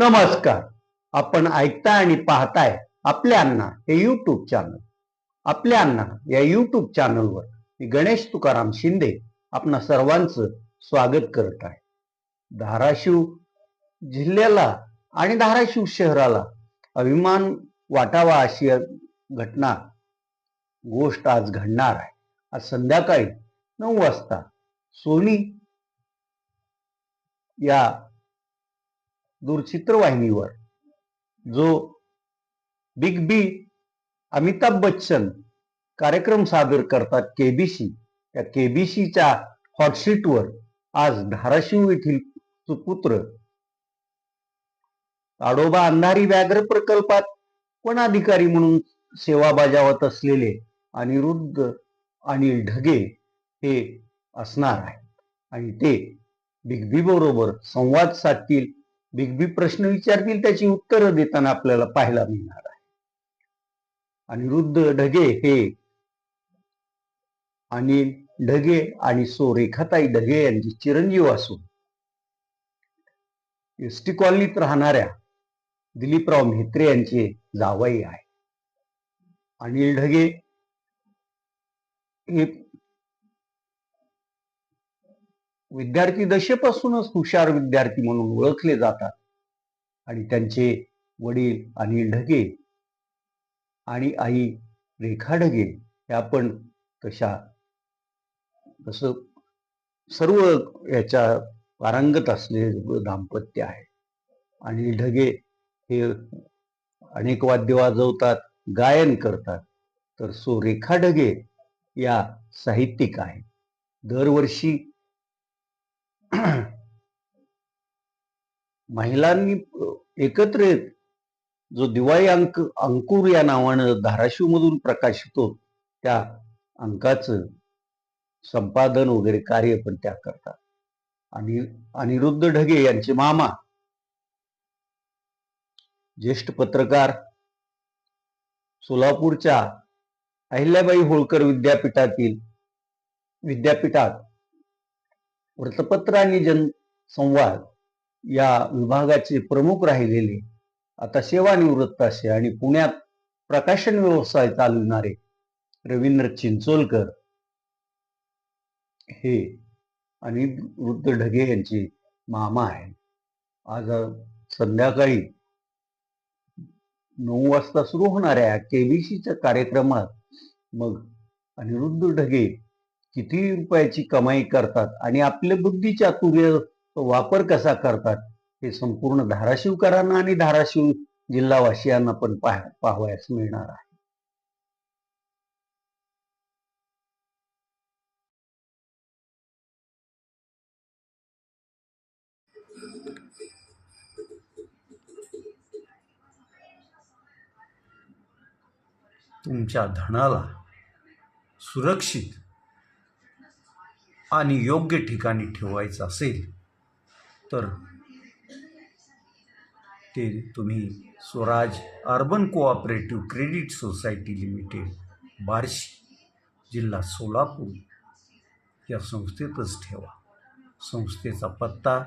नमस्कार. आपण ऐकताय आणि पाहताय आपल्या अण्णा हे युट्यूब चॅनल आपल्या अण्णा या युट्यूब चॅनलवर मी गणेश तुकाराम शिंदे आपणा सर्वांचं स्वागत करत आहे. धाराशिव जिल्ह्याला आणि धाराशिव शहराला अभिमान वाटावा अशी घटना गोष्ट आज घडणार आहे. आज संध्याकाळी नऊ वाजता सोनी या दूरचित्रवाहिनीवर. जो बिग बी अमिताभ बच्चन कार्यक्रम सादर करतात केबीसी त्या केबीसीच्या हॉटशीटवर आज धाराशिव येथील सुपुत्र ताडोबा अंधारी व्याघ्र प्रकल्पात वन अधिकारी म्हणून सेवा बजावत असलेले अनिरुद्ध अनिल ढगे हे असणार आहे आणि ते बिग बी बरोबर संवाद साधतील बिग बी प्रश्न विचारतील त्याची उत्तरं देताना आपल्याला पाहायला मिळणार आहे. अनिरुद्ध ढगे हे अनिल ढगे आणि सो रेखाताई ढगे यांचे चिरंजीव असून एस टी कॉलनीत राहणाऱ्या दिलीपराव म्हेत्रे यांचे जावई आहे. अनिल ढगे हे विद्यार्थी दशेपासूनच हुशार विद्यार्थी म्हणून ओळखले जातात. आणि त्यांचे वडील अनिल ढगे आणि आई रेखा ढगे ह्या पण तशा तसं सर्व याच्या पारंगत असलेले दाम्पत्य आहे. अनिल ढगे हे अनेक वाद्य वाजवतात गायन करतात. तर सो रेखा ढगे या साहित्यिक आहेत. दरवर्षी महिलांनी एकत्र येत जो दिवाळी अंक अंकुर या नावानं धाराशिव मधून प्रकाशित होत त्या अंकाचं संपादन वगैरे कार्य पण त्या करतात. आणि अनिरुद्ध ढगे यांचे मामा ज्येष्ठ पत्रकार सोलापूरच्या अहिल्याबाई होळकर विद्यापीठातील विद्यापीठात वृत्तपत्र आणि जनसंवाद या विभागाचे प्रमुख राहिलेले आता सेवानिवृत्त असे आणि पुण्यात प्रकाशन व्यवसाय चालविणारे रवींद्र चिंचोलकर हे आणि वृद्ध ढगे यांचे मामा आहे आज संध्याकाळी नऊ वाजता सुरू होणाऱ्या केबीसीच्या कार्यक्रमात मग अनिरुद्ध ढगे किती रुपयाची कमाई करतात आणि आपल्या बुद्धीच्या तुर्य वापर कसा करतात हे संपूर्ण धाराशिवकरांना आणि धाराशिव जिल्हावासियांना पण पाह पाहावयास मिळणार आहे. तुमच्या धनाला सुरक्षित आणि योग्य ठिकाणी ठेवायचं असेल तर ते तुम्ही Swaraj urban cooperative credit society limited Barshi जिल्हा सोलापूर या संस्थेतच ठेवा. संस्थेचा पत्ता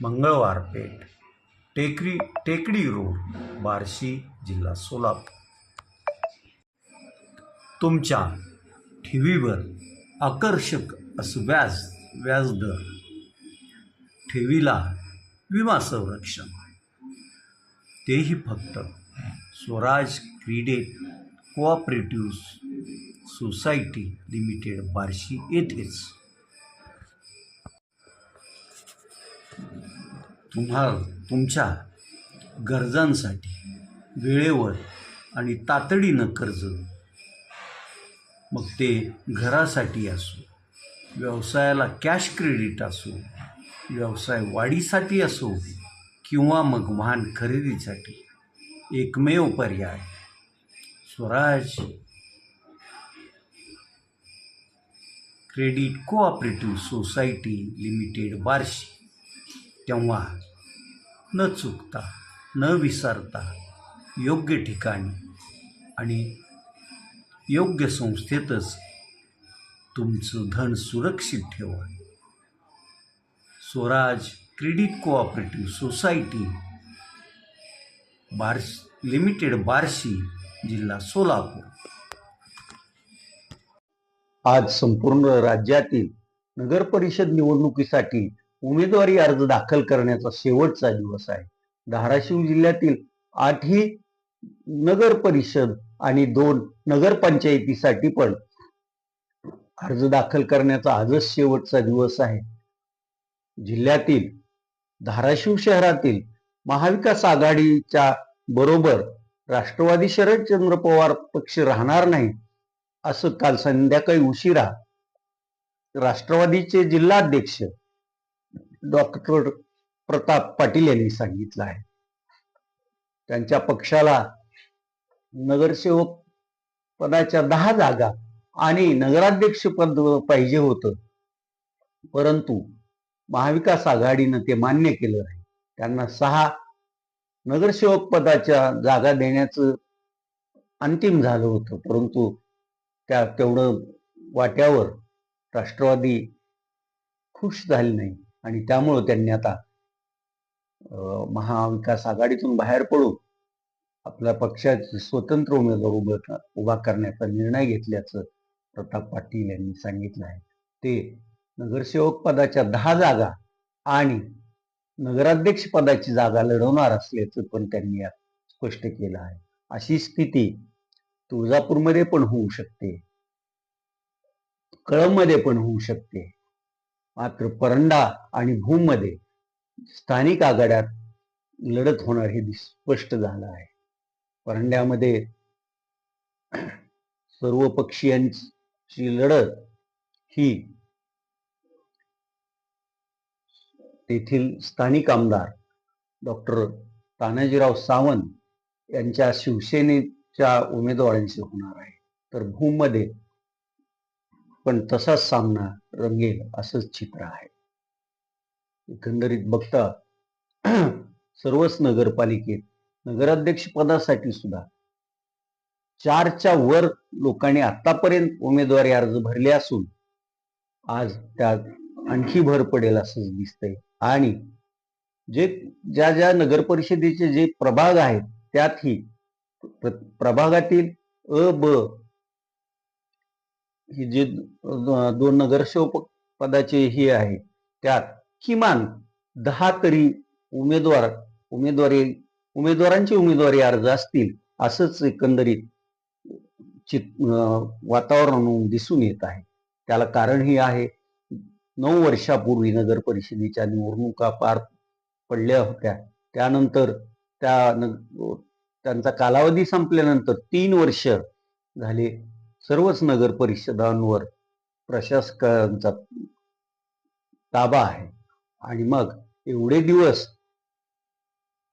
मंगळवार पेठ टेकडी टेकडी रोड बार्शी जिल्हा सोलापूर. तुमच्या ठेवीवर आकर्षक असं व्याज व्याजदर ठेवीला विमा संरक्षण. तेही फक्त Swaraj credit cooperative society limited Barshi येथेच. तुम्हाला तुमच्या गरजांसाठी वेळेवर आणि तातडीनं कर्ज मग ते घरासाठी असो व्यवसायाला कॅश क्रेडिट असो व्यवसाय वाढीसाठी असो किंवा मग वाहन खरेदीसाठी एकमेव पर्याय Swaraj. Credit cooperative society limited Barshi. तेव्हा न चुकता न विसरता योग्य ठिकाणी आणि योग्य संस्थेतच तुमचं धन सुरक्षित ठेवा Swaraj credit cooperative society बार्श limited Barshi जिल्हा सोलापूर. आज संपूर्ण राज्यातील नगर परिषद निवडणुकीसाठी उमेदवारी अर्ज दाखल करण्याचा शेवटचा दिवस आहे. धाराशिव जिल्ह्यातील आठही नगर परिषद आणि दोन नगरपंचायतीसाठी पण अर्ज दाखल करण्याचा आजच शेवटचा दिवस आहे. जिल्ह्यातील धाराशिव शहरातील महाविकास आघाडीच्या बरोबर राष्ट्रवादी शरदचंद्र पवार पक्ष राहणार नाही असं काल संध्याकाळी उशिरा राष्ट्रवादीचे जिल्हाध्यक्ष डॉक्टर प्रताप पाटील यांनी सांगितलं आहे. त्यांच्या पक्षाला नगरसेवक पदाच्या दहा जागा आणि नगराध्यक्ष पद पाहिजे होतं. परंतु महाविकास आघाडीनं ते मान्य केलं नाही. त्यांना सहा नगरसेवक पदाच्या जागा देण्याचं अंतिम झालं होतं. परंतु त्या तेवढं वाट्यावर राष्ट्रवादी खुश झाली नाही आणि त्यामुळं त्यांनी आता महाविकास आघाडीतून बाहेर पडून आपल्या पक्षाचे स्वतंत्र उमेदवार उभं उभा करण्याचा निर्णय घेतल्याचं प्रताप पाटील यांनी सांगितलं आहे. ते नगरसेवक पदाच्या दहा जागा आणि नगराध्यक्ष पदाची जागा लढवणार असल्याचं पण त्यांनी यात स्पष्ट केलं आहे. अशी स्थिती तुळजापूरमध्ये पण होऊ शकते. कळंबमध्ये पण होऊ शकते. मात्र परंडा आणि भूममध्ये स्थानिक आघाड्यात लढत होणार हे स्पष्ट झालं आहे. परंड्यामध्ये सर्व पक्षीयांची लढत ही तेथील स्थानिक आमदार डॉक्टर तानाजीराव सावंत यांच्या शिवसेनेच्या उमेदवारांशी होणार आहे. तर भूममध्ये पण तसाच सामना रंगेल असंच चित्र आहे. एकंदरीत बघता सर्वच नगरपालिकेत नगराध्यक्ष पदासाठी सुद्धा. चारच्या वर लोकांनी आतापर्यंत उमेदवारी अर्ज भरले असून आज त्यात आणखी भर पडेल असंच दिसतंय. आणि जे ज्या ज्या नगर परिषदेचे जे प्रभाग आहेत त्यातही प्र- प्रभागातील अ ब ही जे दोन नगरसेवक पदाचे हे आहे त्यात किमान दहा तरी उमेदवार उमेदवारी उमेदवारांचे उमेदवारी अर्ज असतील असंच एकंदरीत चित वातावरण दिसून येत आहे. त्याला कारण हे आहे नऊ वर्षापूर्वी नगर परिषदेच्या निवडणुका पार पडल्या होत्या. त्यानंतर त्या न- त्यांचा कालावधी संपल्यानंतर तीन वर्ष झाले. सर्वच नगर परिषदांवर प्रशासकांचा ताबा आहे. आणि मग एवढे दिवस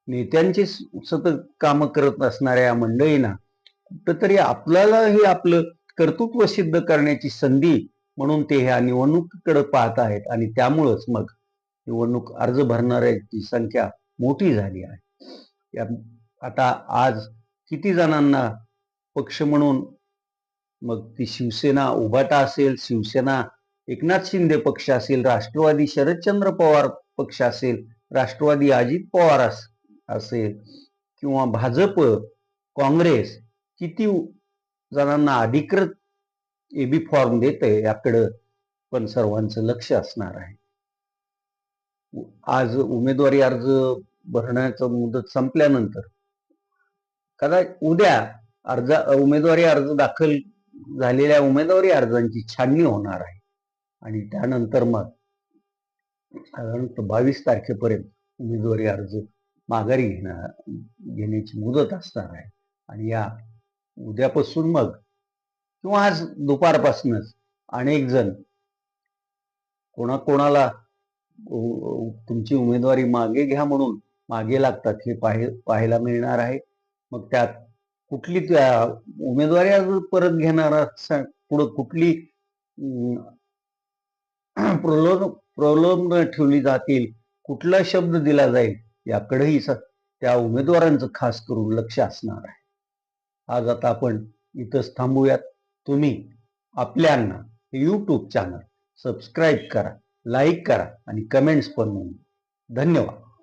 नेत्यांचे सतत काम करत असणाऱ्या या मंडळींना कुठंतरी आपल्यालाही आपलं कर्तृत्व सिद्ध करण्याची संधी म्हणून ते ह्या निवडणुकीकडे पाहत आहेत. आणि त्यामुळंच मग निवडणूक अर्ज भरणाऱ्यांची संख्या मोठी झाली आहे. या आता आज किती जणांना पक्ष म्हणून मग ती शिवसेना उभाटा असेल शिवसेना एकनाथ शिंदे पक्ष असेल राष्ट्रवादी शरदचंद्र पवार पक्ष असेल राष्ट्रवादी अजित पवार अस- असेल किंवा भाजप काँग्रेस किती जणांना अधिकृत एबी फॉर्म देते याकडं पण सर्वांचं लक्ष असणार आहे. आज उमेदवारी अर्ज भरण्याचं मुदत संपल्यानंतर कदा उद्या अर्ज उमेदवारी अर्ज दाखल झालेल्या उमेदवारी अर्जांची छाननी होणार आहे. आणि त्यानंतर मग साधारणतः बावीस तारखेपर्यंत उमेदवारी अर्ज माघारी घेणार घेण्याची मुदत असणार आहे. आणि या उद्यापासून मग किंवा आज दुपारपासूनच अनेक जण कोणाकोणाला तुमची उमेदवारी मागे घ्या म्हणून मागे लागतात हे पाहि पाहायला मिळणार आहे. मग त्यात कुठली त्या उमेदवारी आज परत घेणार पुढं कुठली प्रलोभ प्रलोभन ठेवली जातील कुठला शब्द दिला जाईल याकडेही स- त्या उमेदवारांचं खास करून लक्ष असणार आहे. आज आता आपण इथंच थांबूयात. तुम्ही आपल्यांना यूट्यूब चॅनल सबस्क्राईब करा लाईक करा आणि कमेंट्स पण धन्यवाद.